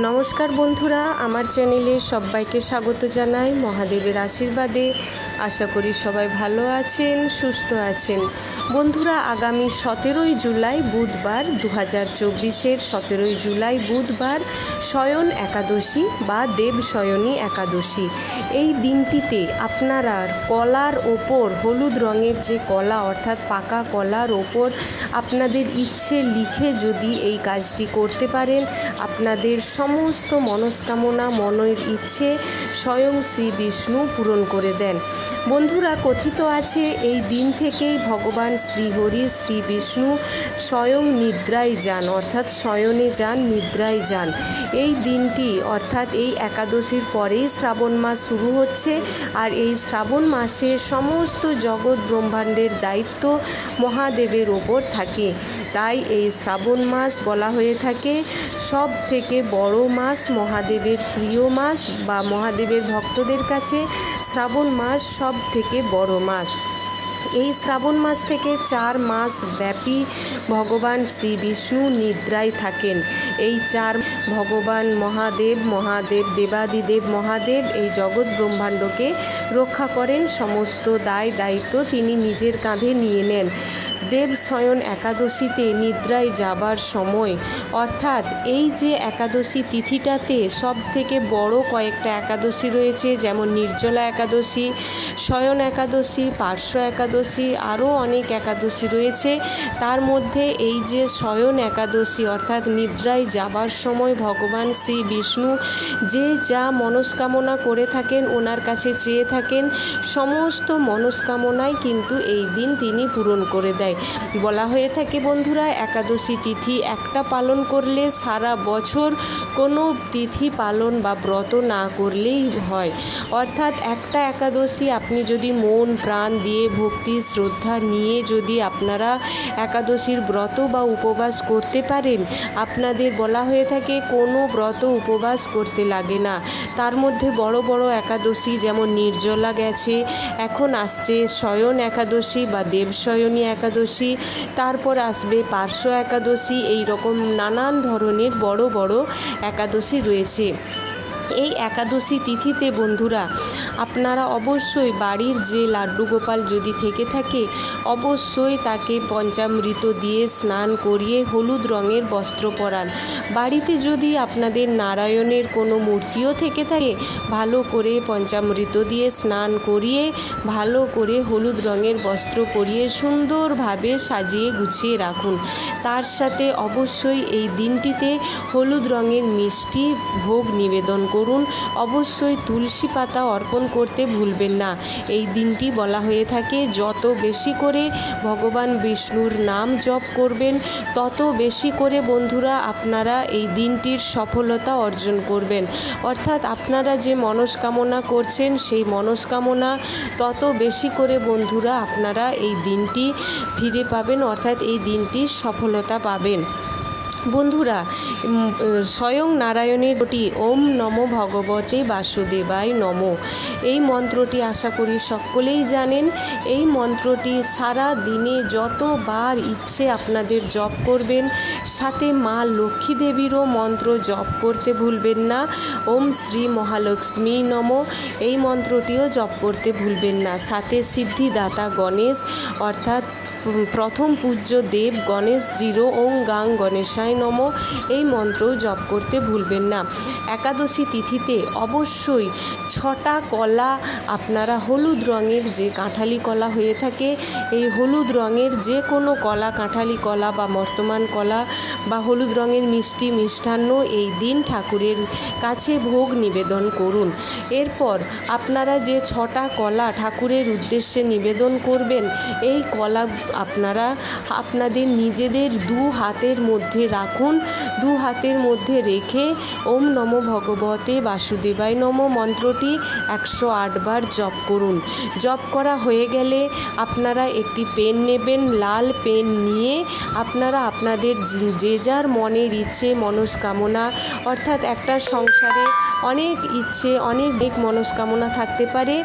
নমস্কার বন্ধুরা, আমার চ্যানেলে সবাইকে স্বাগত জানাই মহাদেবের আশীর্বাদে। আশা করি সবাই ভালো আছেন, সুস্থ আছেন। বন্ধুরা, আগামী সতেরোই জুলাই বুধবার দু হাজার চব্বিশের সতেরোই জুলাই বুধবার শয়ন একাদশী বা দেব শয়নী একাদশী। এই দিনটিতে আপনারা কলার ওপর, হলুদ রঙের যে কলা, অর্থাৎ পাকা কলার ওপর আপনাদের ইচ্ছে লিখে যদি এই কাজটি করতে পারেন, আপনাদের সমস্ত মনস্কামনা, মনের ইচ্ছে স্বয়ং শ্রী বিষ্ণু পূরণ করে দেন। বন্ধুরা, কথিত আছে, এই দিন থেকেই ভগবান শ্রীহরি, শ্রী বিষ্ণু স্বয়ং নিদ্রায় যান, অর্থাৎ শয়নে যান, নিদ্রায় যান। এই দিনটি, অর্থাৎ এই একাদশীর পরেই শ্রাবণ মাস শুরু হচ্ছে আর এই শ্রাবণ মাসে সমস্ত জগৎ ব্রহ্মাণ্ডের দায়িত্ব মহাদেবের ওপর থাকে। তাই এই শ্রাবণ মাস বলা হয়ে থাকে সব থেকে বড় মাস মহাদেবের প্রিয় মাস বা মহাদেবের ভক্তদের কাছে শ্রাবণ মাস সব থেকে বড় মাস। এই শ্রাবণ মাস থেকে চার মাস ব্যাপী ভগবান শ্রী বিষ্ণু নিদ্রায় থাকেন। এই চার ভগবান মহাদেব মহাদেব দেবাদিদেব, মহাদেব এই জগৎ ব্রহ্মাণ্ডকে রক্ষা করেন, সমস্ত দায় দায়িত্ব তিনি নিজের কাঁধে নিয়ে নেন। দেব শয়ন একাদশীতে নিদ্রায় যাবার সময়, অর্থাৎ এই যে একাদশী তিথিটাতে সব থেকে বড় কয়েকটা একাদশী রয়েছে, যেমন নির্জলা একাদশী শয়ন একাদশী, পার্শ্ব একাদশী আরও অনেক একাদশী রয়েছে। তার মধ্যে এই যে শয়ন একাদশী, অর্থাৎ নিদ্রায় যাবার সময় ভগবান শ্রী বিষ্ণু যে যা মনস্কামনা করে থাকেন, ওনার কাছে চেয়ে থাকেন, সমস্ত মনস্কামনাই কিন্তু এই দিন তিনি পূরণ করে দেয়। বলা হয়ে থাকে বন্ধুরা, একাদশী তিথি একটা পালন করলে সারা বছর কোনো তিথি পালন বা ব্রত না করলেই হয়। অর্থাৎ একটা একাদশী আপনি যদি মন, প্রাণ দিয়ে ভক্তি শ্রদ্ধা নিয়ে যদি আপনারা একাদশীর ব্রত বা উপবাস করতে পারেন, আপনাদের বলা হয়ে থাকে কোনো ব্রত উপবাস করতে লাগে না। তার মধ্যে বড় বড় একাদশী যেমন নির্জলা গেছে, এখন আসছে শয়ন একাদশী বা দেবশয়নী একাদশী, তারপর আসবে পার্শ্ব একাদশী এই রকম নানান ধরনের বড় বড় একাদশী রয়েছে। এই একাদশী তিথিতে বন্ধুরা, আপনারা অবশ্যই বাড়ির যে লাড্ডু গোপাল যদি থেকে থাকে, অবশ্যই তাকে পঞ্চামৃত দিয়ে স্নান করিয়ে হলুদ রঙের বস্ত্র পরান। বাড়িতে যদি আপনাদের নারায়ণের কোনো মূর্তিও থেকে থাকে, ভালো করে পঞ্চামৃত দিয়ে স্নান করিয়ে, ভালো করে হলুদ রঙের বস্ত্র পরিয়ে সুন্দরভাবে সাজিয়ে গুছিয়ে রাখুন। তার সাথে অবশ্যই এই দিনটিতে হলুদ রঙের মিষ্টি ভোগ নিবেদন করুন, অবশ্যই তুলসী পাতা অর্পণ করতে ভুলবেন না। এই দিনটি বলা হয়ে থাকে, যত বেশি করে ভগবান বিষ্ণুর নাম জপ করবেন, তত বেশি করে বন্ধুরা আপনারা এই দিনটির সফলতা অর্জন করবেন। অর্থাৎ আপনারা যে মনস্কামনা করছেন, সেই মনস্কামনা তত বেশি করে বন্ধুরা আপনারা এই দিনটি ফিরে পাবেন, অর্থাৎ এই দিনটির সফলতা পাবেন। বন্ধুরা স্বয়ং নারায়ণের ওটি ওম নম ভগবতে বাসুদেবায় নম। এই মন্ত্রটি আশা করি সকলেই জানেন। এই মন্ত্রটি সারা দিনে যতবার ইচ্ছে আপনাদের জপ করবেন, সাথে মা লক্ষ্মী দেবীরও মন্ত্র জপ করতে ভুলবেন না। ওম শ্রী মহালক্ষ্মী নম। এই মন্ত্রটিও জপ করতে ভুলবেন না। সাথে সিদ্ধিদাতা গণেশ, অর্থাৎ প্রথম পূজ্য দেব গণেশ জিরো ওং গাং গণেশায় নম। এই মন্ত্র জপ করতে ভুলবেন না। একাদশী তিথিতে অবশ্যই ছটা কলা আপনারা হলুদ রঙের যে কাঁঠালি কলা হয়ে থাকে, এই হলুদ রঙের যে কোনো কলা, কাঁঠালি কলা বা বর্তমান কলা বা হলুদ রঙের মিষ্টি মিষ্টান্ন এই দিন ঠাকুরের কাছে ভোগ নিবেদন করুন। এরপর আপনারা যে ছটা কলা ঠাকুরের উদ্দেশ্যে নিবেদন করবেন, এই কলা আপনারা আপনাদের নিজেদের দু হাতের মধ্যে রাখুন, দু হাতের মধ্যে রেখে ওম নম ভগবতে বাসুদেবায় নম মন্ত্রটি একশো আটবার জপ করুন। জপ করা হয়ে গেলে আপনারা একটি পেন নেবেন, লাল পেন নিয়ে আপনারা আপনাদের যে- যার মনের ইচ্ছে, মনস্কামনা, অর্থাৎ একটা সংসারে অনেক ইচ্ছে, অনেক মনস্কামনা থাকতে পারে।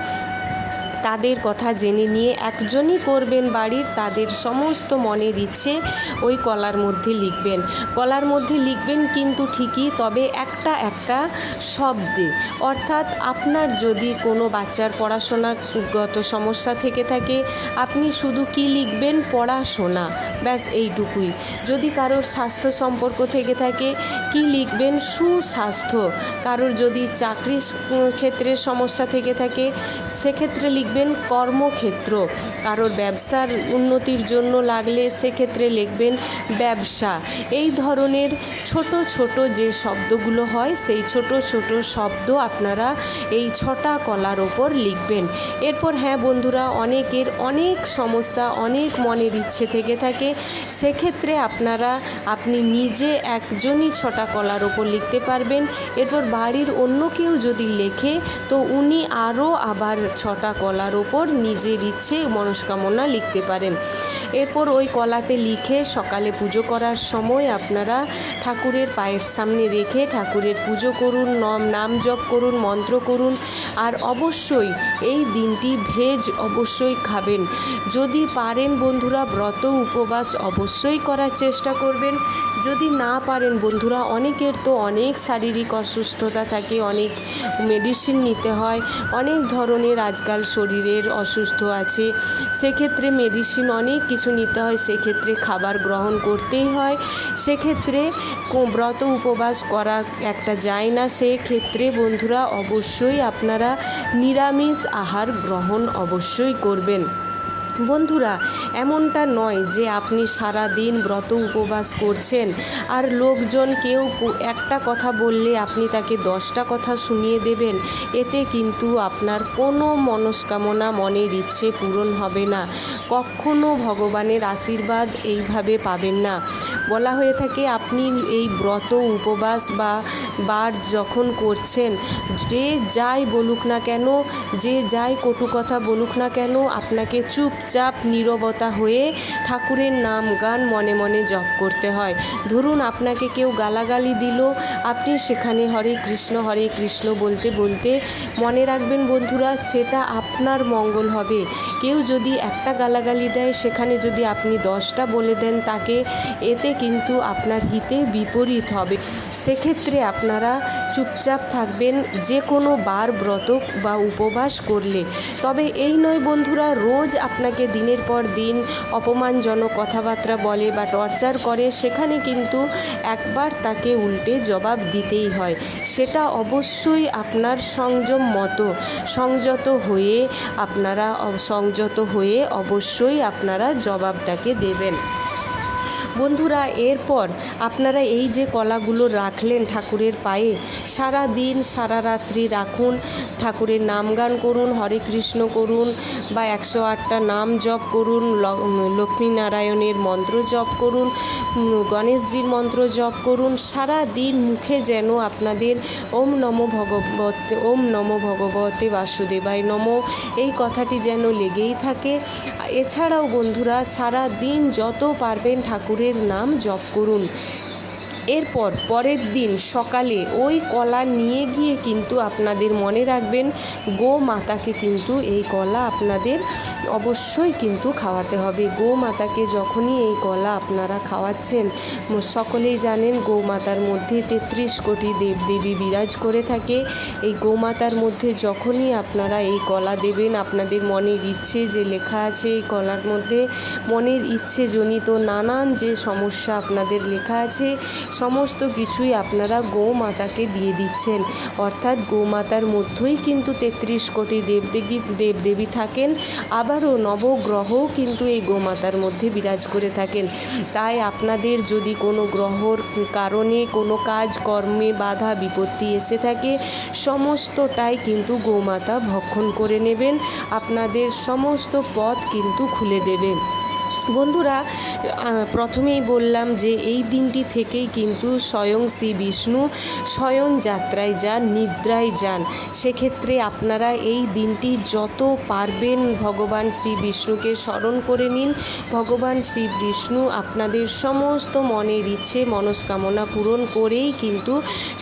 তাদের কথা জেনে নিয়ে একজনই করবেন বাড়ির, তাদের সমস্ত মনের ইচ্ছে ওই কলার মধ্যে লিখবেন। কলার মধ্যে লিখবেন কিন্তু ঠিকই, তবে একটা একটা শব্দে। অর্থাৎ আপনার যদি কোনো বাচ্চার পড়াশোনাগত সমস্যা থেকে থাকে, আপনি শুধু কি লিখবেন? পড়াশোনা। ব্যাস, এইটুকুই। যদি কারোর স্বাস্থ্য সম্পর্ক থেকে থাকে, কি লিখবেন? সুস্বাস্থ্য। কারোর যদি চাকরির ক্ষেত্রে সমস্যা থেকে থাকে, সেক্ষেত্রে লিখবেন কর্মক্ষেত্র। কারোর ব্যবসার উন্নতির জন্য লাগলে সেক্ষেত্রে লিখবেন ব্যবসা। এই ধরনের ছোট ছোট যে শব্দগুলো হয়, সেই ছোট ছোট শব্দ আপনারা এই ছটা কলার ওপর লিখবেন। এরপর হ্যাঁ বন্ধুরা, অনেকের অনেক সমস্যা, অনেক মনের ইচ্ছে থেকে থাকে। সেক্ষেত্রে আপনারা, আপনি নিজে একজনই ছটা কলার ওপর লিখতে পারবেন। এরপর বাড়ির অন্য কেউ যদি লেখে, তো উনি আরও আবার ছটা কলার ওপর নিজের ইচ্ছে মনস্কামনা লিখতে পারেন। এরপর ওই কলাতে লিখে সকালে পুজো করার সময় আপনারা ঠাকুরের পায়ের সামনে রেখে ঠাকুরের পুজো করুন, নম, নাম জপ করুন, মন্ত্র করুন আর অবশ্যই এই দিনটি ভেজ অবশ্যই খাবেন। যদি পারেন বন্ধুরা ব্রত উপবাস অবশ্যই করার চেষ্টা করবেন। যদি না পারেন বন্ধুরা অনেকের তো অনেক শারীরিক অসুস্থতা থাকে, অনেক মেডিসিন নিতে হয়, অনেক ধরনের আজকাল শরীরের অসুস্থ আছে, সেক্ষেত্রে মেডিসিন অনেক কিছু নিতে হয়, সেক্ষেত্রে খাবার গ্রহণ করতেই হয়, সেক্ষেত্রে ব্রত উপবাস করা একটা যায় না, সেক্ষেত্রে বন্ধুরা অবশ্যই আপনারা নিরামিষ আহার গ্রহণ অবশ্যই করবেন। বন্ধুরা, এমনটা নয় যে আপনি সারা দিন ব্রত উপবাস করছেন আর লোকজন কেউ একটা কথা বললে আপনি তাকে দশটা কথা শুনিয়ে দেবেন, এতে কিন্তু আপনার কোনো মনস্কামনা মনের ইচ্ছে পূরণ হবে না। কখনো ভগবানের আশীর্বাদ এইভাবে পাবেন না। বলা হয়ে থাকে, আপনি এই ব্রত উপবাস বা বার যখন করছেন, যে যাই বলুক না কেন, যে যাই কটু কথা বলুক না কেন, আপনাকে চুপচাপ নীরবতা হয়ে ঠাকুরের নাম গান মনে মনে জপ করতে হয়। ধরুন আপনাকে কেউ গালাগালি দিল, আপনি সেখানে হরে কৃষ্ণ হরে কৃষ্ণ বলতে বলতে মনে রাখবেন বন্ধুরা, সেটা আপনার মঙ্গল হবে। কেউ যদি একটা গালাগালি দেয়, সেখানে যদি আপনি দশটা বলে দেন, তাকে এতে কিন্তু আপনার হিতে বিপরীত হবে। সেক্ষেত্রে আপনারা চুপচাপ থাকবেন, যে কোনো বার ব্রত বা উপবাস করলে। তবে এই নয় বন্ধুরা, রোজ আপনাকে দিনের পর দিন অপমানজনক কথাবার্তা বলে বা টর্চার করে, সেখানে কিন্তু একবার তাকে উল্টে জবাব দিতেই হয়। সেটা অবশ্যই আপনার সংযম মতো, সংযত হয়ে আপনারা সংযত হয়ে অবশ্যই আপনারা জবাবটাকে দেবেন। বন্ধুরা, এরপর আপনারা এই যে কলাগুলো রাখলেন ঠাকুরের পায়ে, সারা দিন, সারা রাত্রি রাখুন, ঠাকুরের নাম গান করুন, হরে কৃষ্ণ করুন বা একশো আটটা নাম জপ করুন লক্ষ্মীনারায়ণের মন্ত্র জপ করুন গণেশজির মন্ত্র জপ করুন, সারা দিন মুখে যেন আপনাদের ওম নম ভগবত, ওম নম ভগবতে বাসুদেবায় নম। এই কথাটি যেন লেগেই থাকে। এছাড়াও বন্ধুরা, সারা দিন যত পারবেন ঠাকুরের নাম জপ করুন। এরপর পরের দিন সকালে ওই কলা নিয়ে গিয়ে কিন্তু আপনাদের মনে রাখবেন, গো মাতাকে কিন্তু এই কলা আপনাদের অবশ্যই কিন্তু খাওয়াতে হবে। গো মাতাকে যখনই এই কলা আপনারা খাওয়াচ্ছেন সকলেই জানেন গোমাতার মধ্যে তেত্রিশ কোটি দেবদেবী বিরাজ করে থাকে। এই গোমাতার মধ্যে যখনই আপনারা এই কলা দেবেন, আপনাদের মনের ইচ্ছে যে লেখা আছে এই কলার মধ্যে, মনের ইচ্ছে জনিত নানান যে সমস্যা আপনাদের লেখা আছে সমস্ত কিছুই আপনারা গোমাতাকে দিয়ে দিচ্ছেন। অর্থাৎ গোমাতার মধ্যেই কিন্তু তেত্রিশ কোটি দেবদেবী দেবদেবী থাকেন। আবারও নবগ্রহও কিন্তু এই গোমাতার মধ্যে বিরাজ করে থাকেন। তাই আপনাদের যদি কোনো গ্রহর কারণে কোনো কাজ, কর্মে বাধা, বিপত্তি এসে থাকে, সমস্তটাই কিন্তু গোমাতা ভক্ষণ করে নেবেন। আপনাদের সমস্ত পথ কিন্তু খুলে দেবে বন্ধুরা প্রথমেই বললাম যে এই দিনটি থেকেই কিন্তু স্বয়ং শ্রী বিষ্ণু স্বয়ং যাত্রায় যান, নিদ্রায় যান। সেক্ষেত্রে আপনারা এই দিনটি যত পারবেন ভগবান শ্রী বিষ্ণুকে স্মরণ করে নিন। ভগবান শ্রী বিষ্ণু আপনাদের সমস্ত মনের ইচ্ছে, মনস্কামনা পূরণ করেই কিন্তু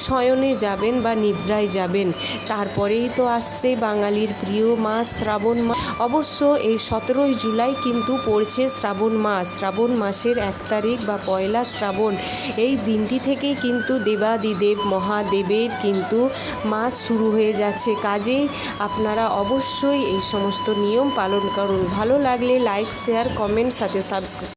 শয়নে যাবেন বা নিদ্রায় যাবেন। তারপরেই তো আসছে বাঙালির প্রিয় মাস শ্রাবণ মাস অবশ্য এই সতেরোই জুলাই কিন্তু পড়ছে শ্রাবণ মাস। শ্রাবণ মাসের এক তারিখ বা পয়লা শ্রাবণ। এই দিনটি থেকে কিন্তু দেবাদিদেব মহাদেবের কিন্তু মাস শুরু হয়ে যাচ্ছে। কাজেই আপনারা অবশ্যই এই সমস্ত নিয়ম পালন করুন। ভালো লাগলে লাইক শেয়ার কমেন্ট সাথে সাবস্ক্রাইব